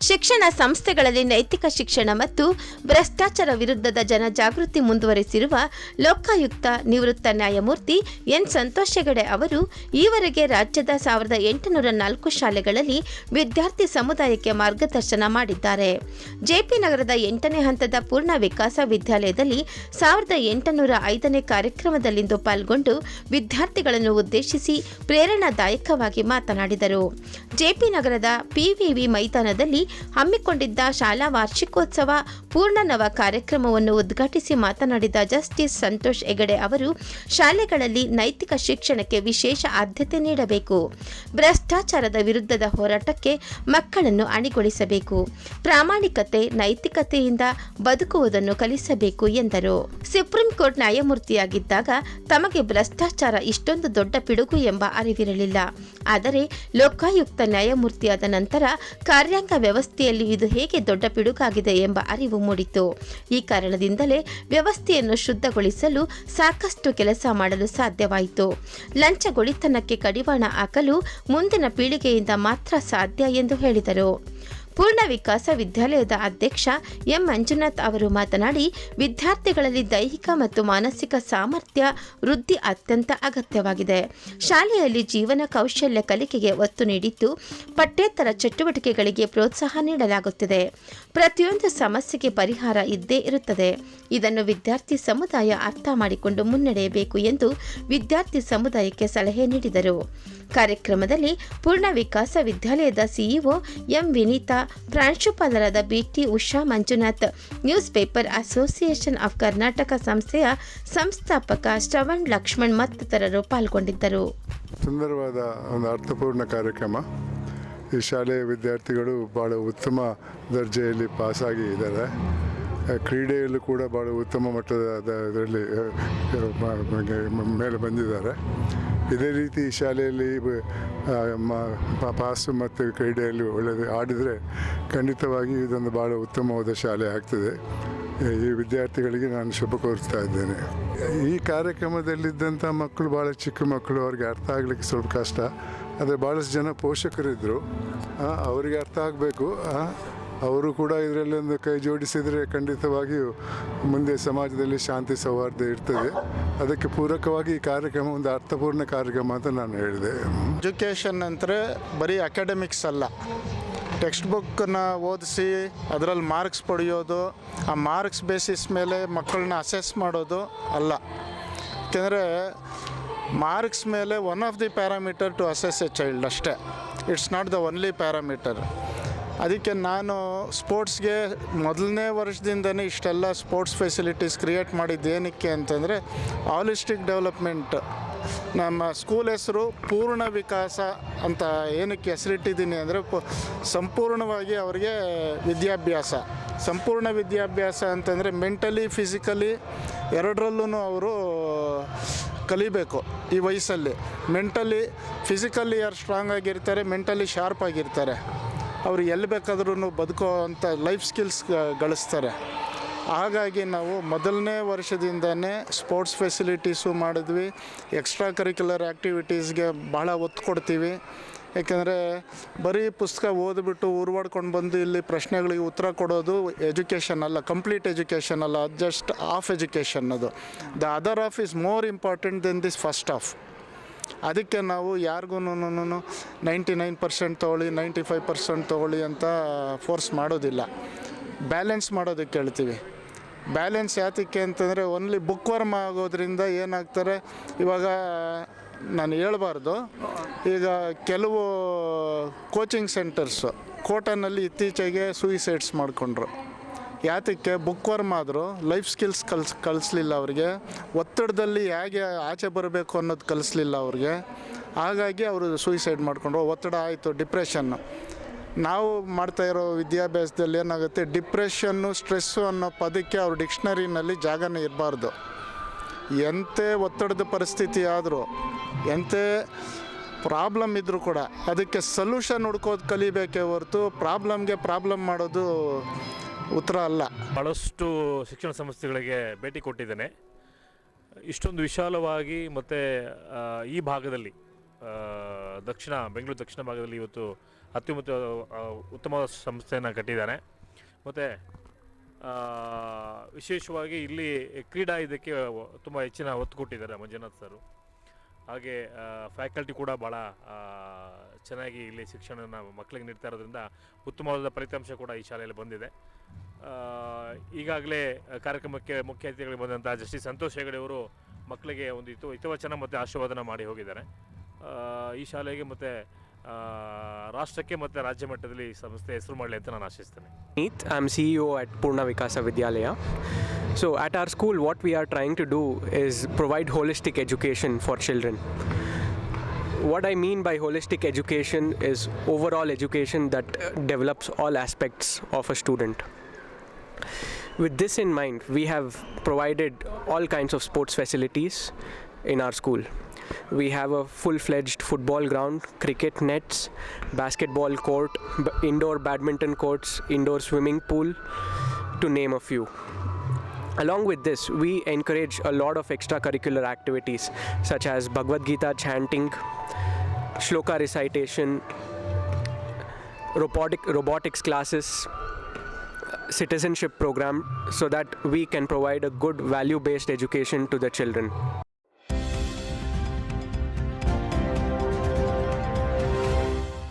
ಶಿಕ್ಷಣ ಸಂಸ್ಥೆಗಳಲ್ಲಿ ನೈತಿಕ ಶಿಕ್ಷಣ ಮತ್ತು ಭ್ರಷ್ಟಾಚಾರ ವಿರುದ್ಧದ ಜನಜಾಗೃತಿ ಮುಂದುವರೆಸಿರುವ ಲೋಕಾಯುಕ್ತ ನಿವೃತ್ತ ನ್ಯಾಯಮೂರ್ತಿ ಎನ್ ಸಂತೋಷ್ ಹೆಗಡೆ ಅವರು ಈವರೆಗೆ ರಾಜ್ಯದ ಸಾವಿರದ ಎಂಟುನೂರ ನಾಲ್ಕು ಶಾಲೆಗಳಲ್ಲಿ ವಿದ್ಯಾರ್ಥಿ ಸಮುದಾಯಕ್ಕೆ ಮಾರ್ಗದರ್ಶನ ಮಾಡಿದ್ದಾರೆ. ಜೆಪಿ ನಗರದ ಎಂಟನೇ ಹಂತದ ಪೂರ್ಣ ವಿಕಾಸ ವಿದ್ಯಾಲಯದಲ್ಲಿ ಸಾವಿರದ ಎಂಟುನೂರ ಐದನೇ ಕಾರ್ಯಕ್ರಮದಲ್ಲಿಂದು ಪಾಲ್ಗೊಂಡು ವಿದ್ಯಾರ್ಥಿಗಳನ್ನು ಉದ್ದೇಶಿಸಿ ಪ್ರೇರಣಾದಾಯಕವಾಗಿ ಮಾತನಾಡಿದರು. ಜೆಪಿ ನಗರದ ಪಿವಿವಿ ಮೈದಾನದಲ್ಲಿ ಹಮ್ಮಿಕೊಂಡಿದ್ದ ಶಾಲಾ ವಾರ್ಷಿಕೋತ್ಸವ ಪೂರ್ಣನವ ಕಾರ್ಯಕ್ರಮವನ್ನು ಉದ್ಘಾಟಿಸಿ ಮಾತನಾಡಿದ ಜಸ್ಟಿಸ್ ಸಂತೋಷ್ ಹೆಗಡೆ ಅವರು, ಶಾಲೆಗಳಲ್ಲಿ ನೈತಿಕ ಶಿಕ್ಷಣಕ್ಕೆ ವಿಶೇಷ ಆದ್ಯತೆ ನೀಡಬೇಕು. ಭ್ರಷ್ಟಾಚಾರದ ವಿರುದ್ಧದ ಹೋರಾಟಕ್ಕೆ ಮಕ್ಕಳನ್ನು ಅಣಿಗೊಳಿಸಬೇಕು. ಪ್ರಾಮಾಣಿಕತೆ, ನೈತಿಕತೆಯಿಂದ ಬದುಕುವುದನ್ನು ಕಲಿಸಬೇಕು ಎಂದರು. ಸುಪ್ರೀಂ ಕೋರ್ಟ್ ನ್ಯಾಯಮೂರ್ತಿಯಾಗಿದ್ದಾಗ ತಮಗೆ ಭ್ರಷ್ಟಾಚಾರ ಇಷ್ಟೊಂದು ದೊಡ್ಡ ಪಿಡುಗು ಎಂಬ ಅರಿವಿರಲಿಲ್ಲ. ಆದರೆ ಲೋಕಾಯುಕ್ತ ನ್ಯಾಯಮೂರ್ತಿಯಾದ ನಂತರ ಕಾರ್ಯಾಂಗ ವ್ಯವಸ್ಥೆಯಲ್ಲಿ ಇದು ಹೇಗೆ ದೊಡ್ಡ ಪಿಡುಗಾಗಿದೆ ಎಂಬ ಅರಿವು ಮೂಡಿತು. ಈ ಕಾರಣದಿಂದಲೇ ವ್ಯವಸ್ಥೆಯನ್ನು ಶುದ್ಧಗೊಳಿಸಲು ಸಾಕಷ್ಟು ಕೆಲಸ ಮಾಡಲು ಸಾಧ್ಯವಾಯಿತು. ಲಂಚಗೊಳಿತನಕ್ಕೆ ಕಡಿವಾಣ ಹಾಕಲು ಮುಂದಿನ ಪೀಳಿಗೆಯಿಂದ ಮಾತ್ರ ಸಾಧ್ಯ ಎಂದು ಹೇಳಿದರು. ಪೂರ್ಣ ವಿಕಾಸ ವಿದ್ಯಾಲಯದ ಅಧ್ಯಕ್ಷ ಎಂ ಮಂಜುನಾಥ್ ಅವರು ಮಾತನಾಡಿ, ವಿದ್ಯಾರ್ಥಿಗಳಲ್ಲಿ ದೈಹಿಕ ಮತ್ತು ಮಾನಸಿಕ ಸಾಮರ್ಥ್ಯ ವೃದ್ಧಿ ಅತ್ಯಂತ ಅಗತ್ಯವಾಗಿದೆ. ಶಾಲೆಯಲ್ಲಿ ಜೀವನ ಕೌಶಲ್ಯ ಕಲಿಕೆಗೆ ಒತ್ತು ನೀಡಿದ್ದು, ಪಠ್ಯೇತರ ಚಟುವಟಿಕೆಗಳಿಗೆ ಪ್ರೋತ್ಸಾಹ ನೀಡಲಾಗುತ್ತಿದೆ. ಪ್ರತಿಯೊಂದು ಸಮಸ್ಯೆಗೆ ಪರಿಹಾರ ಇದ್ದೇ ಇರುತ್ತದೆ. ಇದನ್ನು ವಿದ್ಯಾರ್ಥಿ ಸಮುದಾಯ ಅರ್ಥ ಮಾಡಿಕೊಂಡು ಮುನ್ನಡೆಯಬೇಕು ಎಂದು ವಿದ್ಯಾರ್ಥಿ ಸಮುದಾಯಕ್ಕೆ ಸಲಹೆ ನೀಡಿದರು. ಕಾರ್ಯಕ್ರಮದಲ್ಲಿ ಪೂರ್ಣ ವಿಕಾಸ ವಿದ್ಯಾಲಯದ ಸಿಇಒ ಎಂ ವಿನೀತಾ ಪ್ರಾಂಶುಪಾಲರಾದ BT Usha Manjunath. News paper association of Karnataka ಸಂಸ್ಥೆಯ ಸಂಸ್ಥಾಪಕ ಶ್ರವಣ್ ಲಕ್ಷ್ಮಣ್ ಮತ್ತಿತರರು ಪಾಲ್ಗೊಂಡಿದ್ದರು. ಸುಂದರವಾದ ಒಂದು ಅರ್ಥಪೂರ್ಣ ಕಾರ್ಯಕ್ರಮ. ಈ ಶಾಲೆಯ ವಿದ್ಯಾರ್ಥಿಗಳು ಭಾಳ ಉತ್ತಮ ದರ್ಜೆಯಲ್ಲಿ ಪಾಸಾಗಿ ಇದ್ದಾರೆ. ಕ್ರೀಡೆಯಲ್ಲೂ ಕೂಡ ಭಾಳ ಉತ್ತಮ ಮಟ್ಟದ ಇದರಲ್ಲಿ ಮೇಲೆ ಬಂದಿದ್ದಾರೆ. ಇದೇ ರೀತಿ ಶಾಲೆಯಲ್ಲಿ ಪಾಸು ಮತ್ತು ಕ್ರೀಡೆಯಲ್ಲಿ ಒಳ್ಳೆಯದು ಆಡಿದರೆ ಖಂಡಿತವಾಗಿ ಇದೊಂದು ಭಾಳ ಉತ್ತಮವಾದ ಶಾಲೆ ಆಗ್ತದೆ. ಈ ವಿದ್ಯಾರ್ಥಿಗಳಿಗೆ ನಾನು ಶುಭ ಕೋರ್ತಾ ಇದ್ದೇನೆ. ಈ ಕಾರ್ಯಕ್ರಮದಲ್ಲಿದ್ದಂಥ ಮಕ್ಕಳು ಭಾಳ ಚಿಕ್ಕ ಮಕ್ಕಳು, ಅವ್ರಿಗೆ ಅರ್ಥ ಆಗಲಿಕ್ಕೆ ಸ್ವಲ್ಪ ಕಷ್ಟ. ಆದರೆ ಭಾಳಷ್ಟು ಜನ ಪೋಷಕರಿದ್ದರು. ಅವರಿಗೆ ಅರ್ಥ ಆಗಬೇಕು. ಅವರು ಕೂಡ ಇದರಲ್ಲಿ ಒಂದು ಕೈ ಜೋಡಿಸಿದರೆ ಖಂಡಿತವಾಗಿಯೂ ಮುಂದೆ ಸಮಾಜದಲ್ಲಿ ಶಾಂತಿ ಸೌಹಾರ್ದ ಇರ್ತದೆ. ಅದಕ್ಕೆ ಪೂರಕವಾಗಿ ಈ ಕಾರ್ಯಕ್ರಮ ಒಂದು ಅರ್ಥಪೂರ್ಣ ಕಾರ್ಯಕ್ರಮ ಅಂತ ನಾನು ಹೇಳಿದೆ. ಎಜುಕೇಷನ್ ಅಂದರೆ ಬರೀ ಅಕಾಡೆಮಿಕ್ಸ್ ಅಲ್ಲ. ಟೆಕ್ಸ್ಟ್ ಬುಕ್ಕನ್ನ ಓದಿಸಿ ಅದರಲ್ಲಿ ಮಾರ್ಕ್ಸ್ ಪಡೆಯೋದು, ಆ ಮಾರ್ಕ್ಸ್ ಬೇಸಿಸ್ ಮೇಲೆ ಮಕ್ಕಳನ್ನ ಅಸೆಸ್ ಮಾಡೋದು ಅಲ್ಲ. ಯಾಕೆಂದರೆ ಮಾರ್ಕ್ಸ್ ಮೇಲೆ one of the parameter to assess a child ಅಷ್ಟೇ. It's not the only parameter ಅದಕ್ಕೆ ನಾನು ಸ್ಪೋರ್ಟ್ಸ್ಗೆ ಮೊದಲನೇ ವರ್ಷದಿಂದನೇ ಇಷ್ಟೆಲ್ಲ ಸ್ಪೋರ್ಟ್ಸ್ ಫೆಸಿಲಿಟೀಸ್ ಕ್ರಿಯೇಟ್ ಮಾಡಿದ್ದು ಏನಕ್ಕೆ ಅಂತಂದರೆ ಆಲಿಸ್ಟಿಕ್ ಡೆವಲಪ್ಮೆಂಟ್. ನಮ್ಮ ಸ್ಕೂಲ್ ಹೆಸರು ಪೂರ್ಣ ವಿಕಾಸ ಅಂತ ಏನಕ್ಕೆ ಹೆಸರಿಟ್ಟಿದ್ದೀನಿ ಅಂದರೆ ಸಂಪೂರ್ಣವಾಗಿ ಅವರಿಗೆ ವಿದ್ಯಾಭ್ಯಾಸ. ಸಂಪೂರ್ಣ ವಿದ್ಯಾಭ್ಯಾಸ ಅಂತಂದರೆ ಮೆಂಟಲಿ, ಫಿಸಿಕಲಿ ಎರಡರಲ್ಲೂ ಅವರು ಕಲಿಬೇಕು ಈ ವಯಸ್ಸಲ್ಲಿ. ಮೆಂಟಲಿ, ಫಿಸಿಕಲಿ ಯಾರು ಸ್ಟ್ರಾಂಗ್ ಆಗಿರ್ತಾರೆ, ಮೆಂಟಲಿ ಶಾರ್ಪ್ ಆಗಿರ್ತಾರೆ. ಅವರು ಎಲ್ಲಿ ಬೇಕಾದ್ರೂ ಬದುಕೋ ಅಂಥ ಲೈಫ್ ಸ್ಕಿಲ್ಸ್ ಗಳಿಸ್ತಾರೆ. ಹಾಗಾಗಿ ನಾವು ಮೊದಲನೇ ವರ್ಷದಿಂದನೇ ಸ್ಪೋರ್ಟ್ಸ್ ಫೆಸಿಲಿಟೀಸು ಮಾಡಿದ್ವಿ. ಎಕ್ಸ್ಟ್ರಾ ಕರಿಕ್ಯುಲರ್ ಆ್ಯಕ್ಟಿವಿಟೀಸ್ಗೆ ಭಾಳ ಒತ್ತು ಕೊಡ್ತೀವಿ. ಯಾಕೆಂದರೆ ಬರೀ ಪುಸ್ತಕ ಓದ್ಬಿಟ್ಟು ಉರ್ವಾಡ್ಕೊಂಡು ಬಂದು ಇಲ್ಲಿ ಪ್ರಶ್ನೆಗಳಿಗೆ ಉತ್ತರ ಕೊಡೋದು ಎಜುಕೇಷನ್ ಅಲ್ಲ ಕಂಪ್ಲೀಟ್ ಎಜುಕೇಷನ್ ಅಲ್ಲ ಜಸ್ಟ್ ಆಫ್ ಎಜುಕೇಷನ್ ಅದು. The other of is more important then this first of ಅದಕ್ಕೆ ನಾವು ಯಾರಿಗೂ ನೈಂಟಿ ನೈನ್ ಪರ್ಸೆಂಟ್ ತೊಗೊಳ್ಳಿ ನೈಂಟಿ ಫೈವ್ ಪರ್ಸೆಂಟ್ ತೊಗೊಳ್ಳಿ ಅಂತ ಫೋರ್ಸ್ ಮಾಡೋದಿಲ್ಲ. ಬ್ಯಾಲೆನ್ಸ್ ಮಾಡೋದಕ್ಕೆ ಹೇಳ್ತೀವಿ. ಬ್ಯಾಲೆನ್ಸ್ ಯಾತಕ್ಕೆ ಅಂತಂದರೆ ಓನ್ಲಿ ಬುಕ್ ವರ್ಮ್ ಆಗೋದ್ರಿಂದ ಏನಾಗ್ತಾರೆ? ಇವಾಗ ನಾನು ಹೇಳಬಾರ್ದು. ಈಗ ಕೆಲವು ಕೋಚಿಂಗ್ ಸೆಂಟರ್ಸು ಕೋಟನಲ್ಲಿ ಇತ್ತೀಚೆಗೆ ಸೂಯಿಸೈಡ್ಸ್ ಮಾಡಿಕೊಂಡ್ರು. ಯಾತಕ್ಕೆ ಬುಕ್ ವರ್ಮ್ ಆದರೂ ಲೈಫ್ ಸ್ಕಿಲ್ಸ್ ಕಲ್ಸ್, ಕಲಿಸ್ಲಿಲ್ಲ ಅವ್ರಿಗೆ. ಒತ್ತಡದಲ್ಲಿ ಹೇಗೆ ಆಚೆ ಬರಬೇಕು ಅನ್ನೋದು ಕಲಿಸ್ಲಿಲ್ಲ ಅವ್ರಿಗೆ. ಹಾಗಾಗಿ ಅವರು ಸೂಯಿಸೈಡ್ ಮಾಡಿಕೊಂಡ್ರು. ಒತ್ತಡ ಆಯಿತು ಡಿಪ್ರೆಷನ್ನು ನಾವು ಮಾಡ್ತಾ ಇರೋ ವಿದ್ಯಾಭ್ಯಾಸದಲ್ಲಿ ಏನಾಗುತ್ತೆ ಡಿಪ್ರೆಷನ್ನು ಸ್ಟ್ರೆಸ್ಸು ಅನ್ನೋ ಪದಕ್ಕೆ ಅವ್ರ ಡಿಕ್ಷನರಿನಲ್ಲಿ ಜಾಗನೇ ಇರಬಾರ್ದು. ಎಂಥ ಒತ್ತಡದ ಪರಿಸ್ಥಿತಿ ಆದರೂ ಎಂಥ ಪ್ರಾಬ್ಲಮ್ ಇದ್ದರೂ ಕೂಡ, ಅದಕ್ಕೆ ಸೊಲ್ಯೂಷನ್ ಹುಡ್ಕೋದು ಕಲಿಬೇಕೇ ಹೊರತು ಪ್ರಾಬ್ಲಮ್ಗೆ ಪ್ರಾಬ್ಲಮ್ ಮಾಡೋದು ಉತ್ತರ ಅಲ್ಲ. ಭಾಳಷ್ಟು ಶಿಕ್ಷಣ ಸಂಸ್ಥೆಗಳಿಗೆ ಭೇಟಿ ಕೊಟ್ಟಿದ್ದೇನೆ. ಇಷ್ಟೊಂದು ವಿಶಾಲವಾಗಿ ಮತ್ತು ಈ ಭಾಗದಲ್ಲಿ ದಕ್ಷಿಣ, ಬೆಂಗಳೂರು ದಕ್ಷಿಣ ಭಾಗದಲ್ಲಿ ಇವತ್ತು ಅತ್ಯುನ್ನತ ಉತ್ತಮ ಸಂಸ್ಥೆಯನ್ನು ಕಟ್ಟಿದ್ದಾನೆ. ಮತ್ತು ವಿಶೇಷವಾಗಿ ಇಲ್ಲಿ ಕ್ರೀಡಾ ಇದಕ್ಕೆ ತುಂಬ ಹೆಚ್ಚಿನ ಒತ್ತು ಕೊಟ್ಟಿದ್ದಾರೆ ಮಂಜುನಾಥ್ ಸರು. ಹಾಗೆ ಫ್ಯಾಕಲ್ಟಿ ಕೂಡ ಭಾಳ ಚೆನ್ನಾಗಿ ಇಲ್ಲಿ ಶಿಕ್ಷಣನ ಮಕ್ಕಳಿಗೆ ನೀಡ್ತಾ ಇರೋದ್ರಿಂದ ಉತ್ತಮವಾದ ಫಲಿತಾಂಶ ಕೂಡ ಈ ಶಾಲೆಯಲ್ಲಿ ಬಂದಿದೆ. ಈಗಾಗಲೇ ಕಾರ್ಯಕ್ರಮಕ್ಕೆ ಮುಖ್ಯ ಅತಿಥಿಗಳಿಗೆ ಬಂದಂಥ ಜಸ್ಟಿಸ್ ಸಂತೋಷ್ ಹೆಗಡೆ ಅವರು ಮಕ್ಕಳಿಗೆ ಒಂದು ಹಿತ, ಹಿತವಚನ ಮತ್ತು ಆಶೀರ್ವಾದನ ಮಾಡಿ ಹೋಗಿದ್ದಾರೆ. ಈ ಶಾಲೆಗೆ ಮತ್ತು ರಾಷ್ಟ್ರಕ್ಕೆ ಮತ್ತು ರಾಜ್ಯ ಮಟ್ಟದಲ್ಲಿ ಈ ಸಂಸ್ಥೆ ಹೆಸರು ಮಾಡಲಿ ಅಂತ ನಾನು ಆಶಿಸ್ತೇನೆ Neet. I'm CEO at Purna Vikasa Vidyalaya. So, at our school, what we are trying to do is provide holistic education for children. What I mean by holistic education is overall education that uh, develops all aspects of a student. With this in mind, we have provided all kinds of sports facilities in our school. We have a full fledged football ground, cricket nets, basketball court, indoor badminton courts, indoor swimming pool, to name a few. Along with this, we encourage a lot of extracurricular activities such as Bhagavad Gita chanting, shloka recitation, robotic, robotics classes, citizenship program so that we can provide a good value based education to the children.